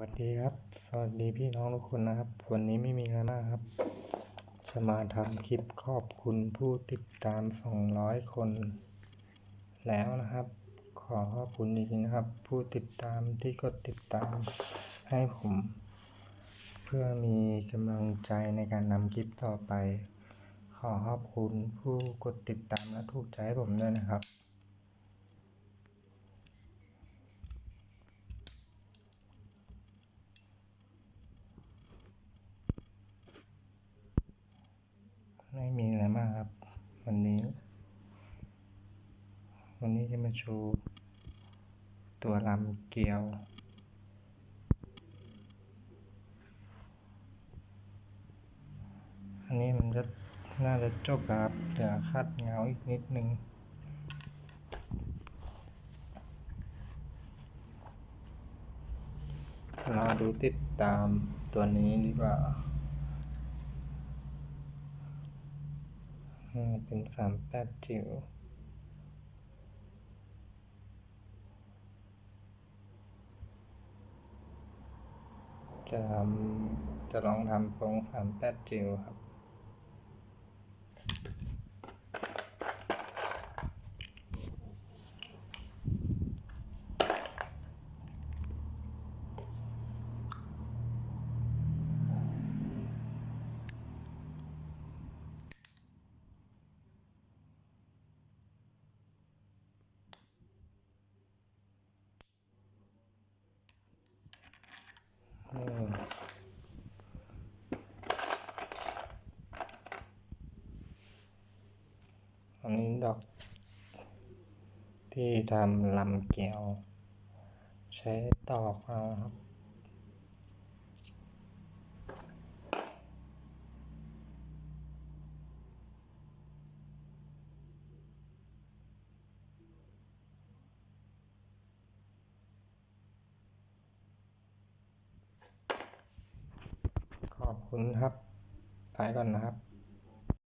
วัสดีครับ สวัสดีพี่น้องทุกคนนะครับ วันนี้ไม่มีอะไรมาครับ จะมาทำคลิปขอบคุณผู้ติดตาม 200 คน แล้วนะครับ ขอขอบคุณจริงๆนะครับ ผู้ติดตามที่กดติดตามให้ผม เพื่อมีกำลังใจในการนำคลิปต่อไป ขอขอบคุณผู้กดติดตามและถูกใจให้ผมด้วยนะครับ ไม่มีอะไรมากครับ วันนี้ วันนี้จะมาโชว์ตัวลำเกลียว อันนี้มันจะน่าจะจบแล้วครับเดี๋ยวคาดเงาอีกนิดนึงรอดูติดตามตัวนี้ดีกว่า อืมเป็นสามแปดจิ๋วจะทำจะลองทำทรงสามแปดจิ๋วครับ อันนี้ดอก ที่ทำลำเกลียวใช้ตอกเอาครับ คุณครับสายก่อนนะครับ